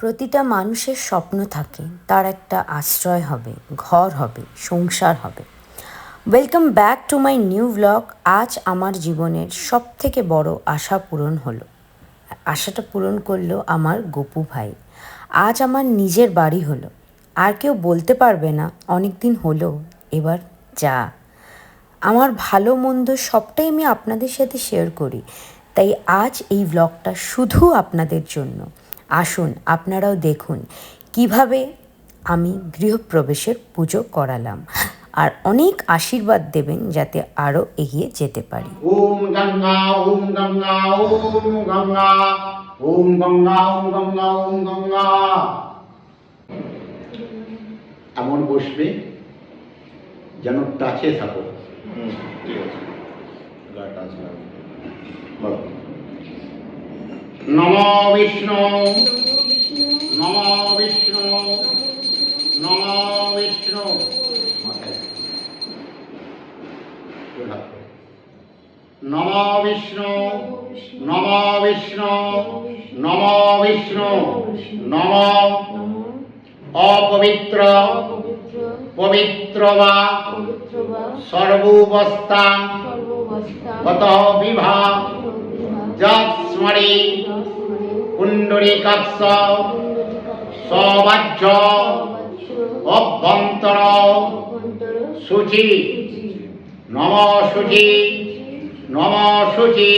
প্রতিটা মানুষের স্বপ্ন থাকে, তার একটা আশ্রয় হবে, ঘর হবে, সংসার হবে। Welcome back to my new blog আজ আমার জীবনের সব থেকে বড় আশা পূরণ হলো। আশাটা পূরণ করল আমার গপু ভাই। আজ আমার নিজের বাড়ি হলো। আর কেউ বলতে পারবে না অনেক দিন হলো, এবার যা। আমার ভালো মন্দ সবটাই আমি আপনাদের সাথে শেয়ার করি। তাই আজ এই ব্লগটা শুধু আপনাদের জন্য। আসুন আপনারাও দেখুন কীভাবে আমি গৃহপ্রবেশের পুজো করালাম। আর অনেক আশীর্বাদ দেবেন যাতে আরও এগিয়ে যেতে পারি। ওম গঙ্গা ওম গঙ্গা ওম গঙ্গা ওম গঙ্গা ওম গঙ্গা ওম গঙ্গা। এমন বসবে যেন টাচে থাকো। গাটা নম বিষ্ণু। নম বিষ্ণু। নম বিষ্ণু। নম বিষ্ণু। নম বিষ্ণু। নম বিষ্ণু। নম। অপবিত্র। পবিত্র বা সর্ববস্থা কত বিভাগ যৎস্মরে কুণ্ডলিকাক্ষ সবাহ্য অভ্যন্তর শুচি নম শুচি নম শুচি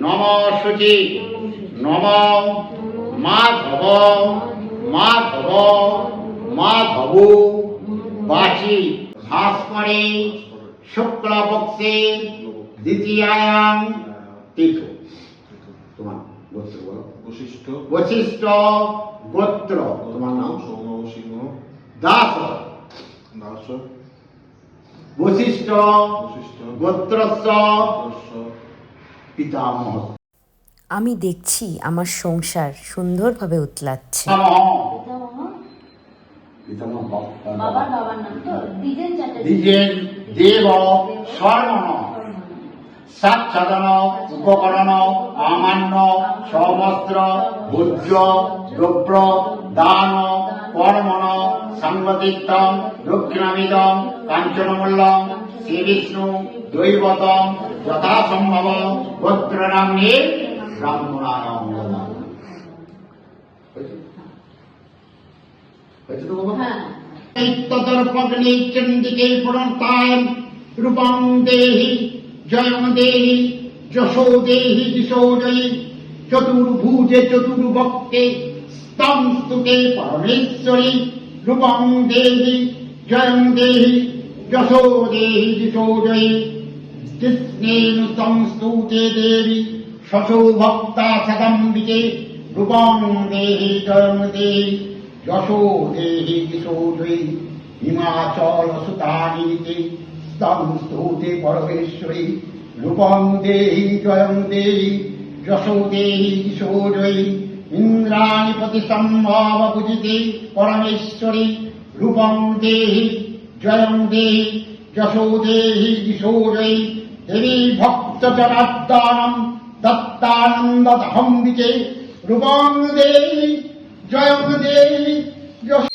নম শুচি নম মাধব মাধব মাধব বাচি ভাস্করে শুক্লপক্ষে দ্বিতীয়ায়াম তীর্থ। তোমার গোত্র বলো। বশিষ্ঠ। বশিষ্ঠ গোত্র। তোমার নাম? সৌম সিংহ। দাস। দাস। বশিষ্ঠ বশিষ্ঠ। গোত্রস্য পিতামহ। আমি দেখছি আমার সংসার সুন্দরভাবে উতলাচ্ছে। বাবার বাবার নাম তো দ্বিজেন দেব স্বর্ণ সাক্ষাদন উপকরণ আমান্য সমস্ত্র ভোজ্য দ্রব্য দান কর্মণ সংগতিত্তম দক্ষিণামিদম কাঞ্চনমূল্যম শ্রী বিষ্ণু দৈবতম যথাসম্ভব গোত্রনাম্নে বাবা? হ্যাঁ চণ্ডিকে পুরন্তায় রূপং দেহি জয়ং দেহি যশো দেহি দিশো জয়ী চতুর্ভুজে চতুর্ভক্তে স্তং স্তুতে পরমেশ্বরী রূপং দেহি জয়ং দেহি যশো দেহি দিশো জয়ী কৃষ্ণেন সংস্তুতে দেবী শশো ভক্তা সদম্বিকে রূপং দেহি জয়ং দেহি যশো দেহি দিশো হিমাচল সুতানীতে স্তম্ভূতে পরমেশ্বরী রূপং দেহি জয়ং দেহি যশো দেহি জয়ী ইন্দ্রাণি প্রতি সম্ভব বুঝিতে পরমেশ্বরী রূপং দেহি জয়ং দেহি যশো দেহি দিশো দেবী ভক্ত জনার্দনম দত্তানন্দহম্বিকে রূপং দেহি জয়ং দেহি যশো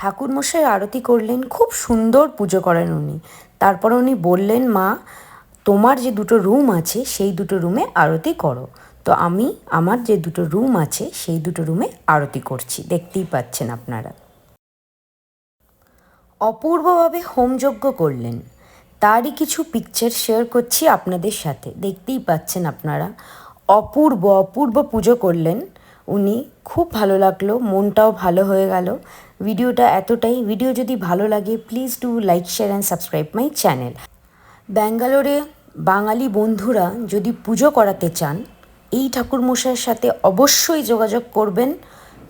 ঠাকুরমশাই আরতি করলেন, খুব সুন্দর পুজো করেন উনি। তারপর উনি বললেন, মা, তোমার যে দুটো রুম আছে, সেই দুটো রুমে আরতি করো। তো আমি আমার যে দুটো রুম আছে, সেই দুটো রুমে আরতি করছি। দেখতেই পাচ্ছেন আপনারা। অপূর্বভাবে হোমযজ্ঞ করলেন। তারই কিছু পিকচার শেয়ার করছি আপনাদের সাথে। দেখতেই পাচ্ছেন আপনারা। অপূর্ব অপূর্ব পুজো করলেন। উনি খুব ভালো লাগল, মনটাও ভালো হয়ে গেল। ভিডিওটা এতটাই। ভিডিও যদি ভালো লাগে please do like share and subscribe my channel ব্যাঙ্গালোরে বাঙালি বন্ধুরা যদি পুজো করাতে চান, এই ঠাকুরমশাইয়ের সাথে অবশ্যই যোগাযোগ করবেন।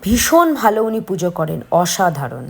ভীষণ ভালো উনি পুজো করেন, অসাধারণ।